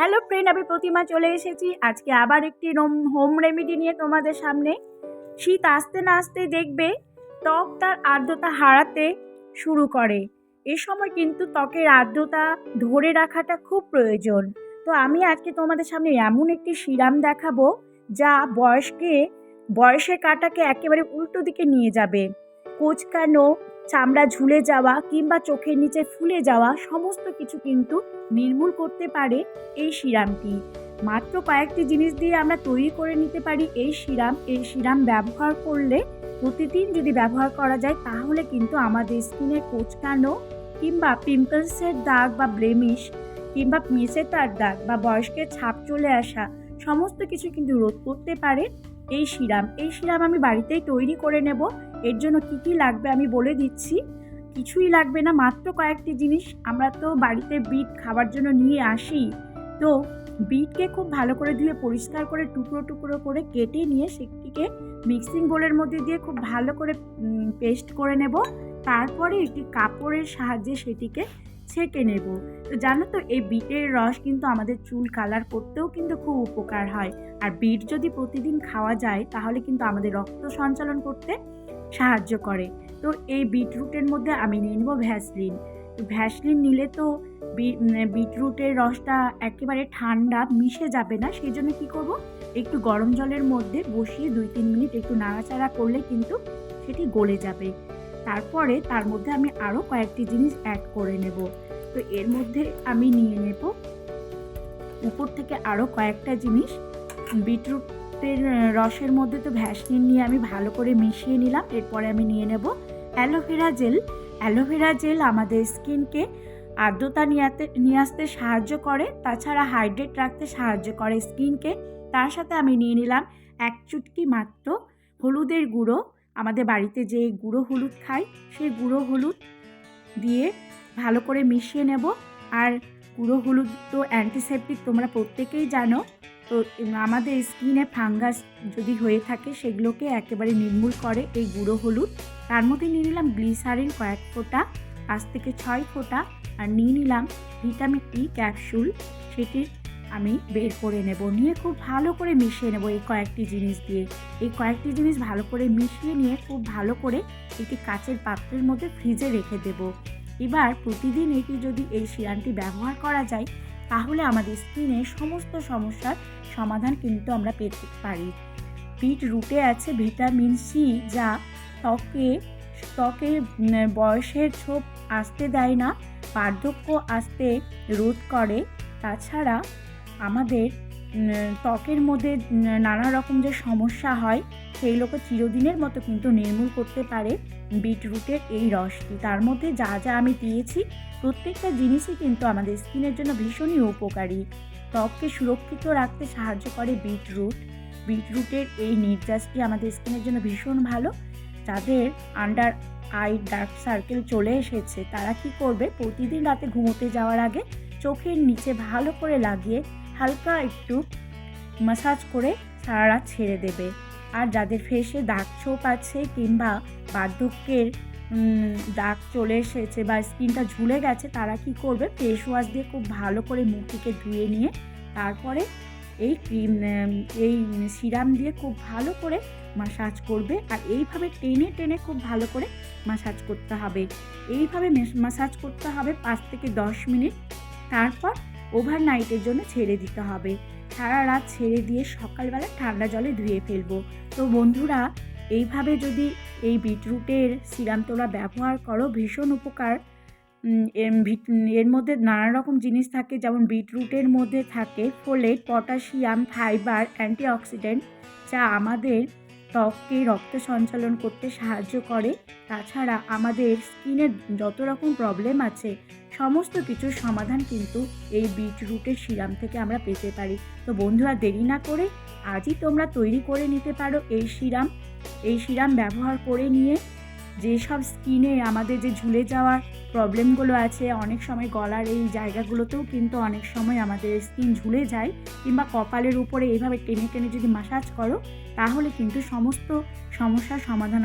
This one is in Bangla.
হ্যালো ফ্রেন্ড আমি প্রতিমা চলে এসেছি। আজকে আবার একটি হোম রেমেডি নিয়ে তোমাদের সামনে। শীত আসতে না আসতেই দেখবে, ত্বক তার আর্দ্রতা হারাতে শুরু করে। এ সময় কিন্তু ত্বকের আর্দ্রতা ধরে রাখাটা খুব প্রয়োজন। তো আমি আজকে তোমাদের সামনে এমন একটি সিরাম দেখাবো, যা বয়সকে, বয়সের কাটাকে একেবারে উল্টো দিকে নিয়ে যাবে। কোচকানো চামড়া ঝুলে যাওয়া কিংবা চোখের নিচে ফুলে যাওয়া সমস্ত কিছু কিন্তু নির্মূল করতে পারে এই সিরামটি মাত্র কয়েকটি জিনিস দিয়ে আমরা তৈরি করে নিতে পারি এই সিরাম এই সিরাম ব্যবহার করলে প্রতিদিন যদি ব্যবহার করা যায় তাহলে কিন্তু আমাদের স্কিনের কোচকানো কিংবা পিম্পলসের দাগ বা ব্লেমিশ কিংবা মেসেতার দাগ বা বয়স্কের ছাপ চলে আসা সমস্ত কিছু কিন্তু রোধ করতে পারে। এই সিরাম এই সিরাম আমি বাড়িতেই তৈরি করে নেব। এর জন্য কী কী লাগবে আমি বলে দিচ্ছি। কিছুই লাগবে না, মাত্র কয়েকটি জিনিস। আমরা তো বাড়িতে বিট খাবার জন্য নিয়ে আসি। তো বিটকে খুব ভালো করে ধুয়ে, পরিষ্কার করে, টুকরো টুকরো করে কেটে নিয়ে সেটিকে মিক্সিং বোলের মধ্যে দিয়ে খুব ভালো করে পেস্ট করে নেব। তারপরে একটি কাপড়ের সাহায্যে সেটিকে ছেঁকে নেব। তো জানো তো, এই বিটের রস কিন্তু আমাদের চুল কালার করতেও কিন্তু খুব উপকার হয়। আর বিট যদি প্রতিদিন খাওয়া যায়, তাহলে কিন্তু আমাদের রক্ত সঞ্চালন করতে সাহায্য করে। তো এই বিটরুটের মধ্যে আমি নিয়ে নেব ভ্যাসলিন। ভ্যাসলিন নিলে তো বিটরুটের রসটা একেবারে ঠান্ডা, মিশে যাবে না। সেই জন্য কী করব? একটু গরম জলের মধ্যে বসিয়ে দুই তিন মিনিট একটু নাড়াচাড়া করলে কিন্তু সেটি গলে যাবে। তারপরে তার মধ্যে আমি আরও কয়েকটি জিনিস অ্যাড করে নেব। তো এর মধ্যে আমি নিয়ে নেব উপর থেকে আরও কয়েকটা জিনিস। বিটরুটের রসের মধ্যে তো ভ্যাসলিন নিয়ে আমি ভালো করে মিশিয়ে নিলাম। এরপরে আমি নিয়ে নেব অ্যালোভেরা জেল। অ্যালোভেরা জেল আমাদের স্কিনকে আর্দ্রতা নিয়াতে নিয়ে আসতে সাহায্য করে, তাছাড়া হাইড্রেট রাখতে সাহায্য করে স্কিনকে। তার সাথে আমি নিয়ে নিলাম এক চুটকি মাত্র হলুদের গুঁড়ো। আমাদের বাড়িতে যে গুঁড়ো হলুদ খাই সেই গুঁড়ো হলুদ দিয়ে ভালো করে মিশিয়ে নেব। আর গুঁড়ো হলুদ তো অ্যান্টিসেপটিক তোমরা প্রত্যেকেই জানো। তো আমাদের স্কিনে ফাঙ্গাস যদি হয়ে থাকে, সেগুলোকে একেবারে নির্মূল করে এই গুঁড়ো হলুদ। তার মধ্যে নিয়ে নিলাম গ্লিসারিন কয়েক ফোঁটা, পাঁচ থেকে ছয় ফোঁটা। আর নিয়ে নিলাম ভিটামিন ই ক্যাপসুল সেটির আমি বের করে নেব। নিয়ে খুব ভালো করে মিশিয়ে নেব এই কয়েকটি জিনিস দিয়ে। এই কয়েকটি জিনিস ভালো করে মিশিয়ে নিয়ে খুব ভালো করে একটি কাচের পাত্রের মধ্যে ফ্রিজে রেখে দেব। এবার প্রতিদিন এটি যদি এই সিরানটি ব্যবহার করা যায়, তাহলে আমাদের স্কিনের সমস্ত সমস্যার সমাধান কিন্তু আমরা পেতে পারি। বিট রুটে আছে ভিটামিন সি যা ত্বকে ত্বকে বয়সের ছোপ আসতে দেয় না, বার্ধক্য আসতে রোধ করে। তাছাড়া আমাদের ত্বকের মধ্যে নানা রকম যে সমস্যা হয় সেইগুলোকে চিরদিনের মতো কিন্তু নির্মূল করতে পারে বিটরুটের এই রসটি। তার মধ্যে যা যা আমি দিয়েছি, প্রত্যেকটা জিনিসই কিন্তু আমাদের স্কিনের জন্য ভীষণই উপকারী। ত্বককে সুরক্ষিত রাখতে সাহায্য করে বিটরুট। বিটরুটের এই নির্যাসটি আমাদের স্কিনের জন্য ভীষণ ভালো। যাদের আন্ডার আই ডার্ক সার্কেল চলে এসেছে, তারা কি করবে? প্রতিদিন রাতে ঘুমোতে যাওয়ার আগে চোখের নিচে ভালো করে লাগিয়ে হালকা একটু মাসাজ করে সারা রাত ছেড়ে দেবে। আর যাদের ফেসে দাগ ছোপ আছে কিংবা বার্ধক্যের দাগ চলে এসেছে বা স্কিনটা ঝুলে গেছে, তারা কি করবে? ফেস ওয়াশ দিয়ে খুব ভালো করে মুখটিকে ধুয়ে নিয়ে তারপরে এই ক্রিম এই সিরাম দিয়ে খুব ভালো করে মাসাজ করবে। আর এইভাবে টেনে টেনে খুব ভালো করে মাসাজ করতে হবে। এইভাবে মাসাজ করতে হবে পাঁচ থেকে দশ মিনিট। তারপর ওভার নাইটের জন্য ছেড়ে দিতে হবে। সারা রাত ছেড়ে দিয়ে সকালবেলা ঠান্ডা জলে ধুয়ে ফেলব। তো বন্ধুরা, এইভাবে যদি এই বিটরুটের সিরাম তোলা ব্যবহার করো, ভীষণ উপকার। এর মধ্যে নানা রকম জিনিস থাকে, যেমন বিটরুটের মধ্যে থাকে ফোলেট, পটাশিয়াম, ফাইবার, অ্যান্টিঅক্সিডেন্ট, যা আমাদের ত্বককে রক্ত সঞ্চালন করতে সাহায্য করে। তাছাড়া আমাদের স্কিনের যত রকম প্রবলেম আছে সমস্ত কিছুর সমাধান কিন্তু এই বিট রুটের সিরাম থেকে আমরা পেতে পারি। তো বন্ধুরা, দেরি না করে আজই তোমরা তৈরি করে নিতে পারো এই সিরাম এই সিরাম ব্যবহার করে নিয়ে যেসব স্কিনে আমাদের যে ঝুলে যাওয়ার প্রবলেমগুলো আছে, অনেক সময় গলার এই জায়গাগুলোতেও কিন্তু অনেক সময় আমাদের স্কিন ঝুলে যায় কিংবা কপালের উপরে এইভাবে টেনে টেনে যদি মাসাজ করো, তাহলে কিন্তু সমস্ত সমস্যার সমাধান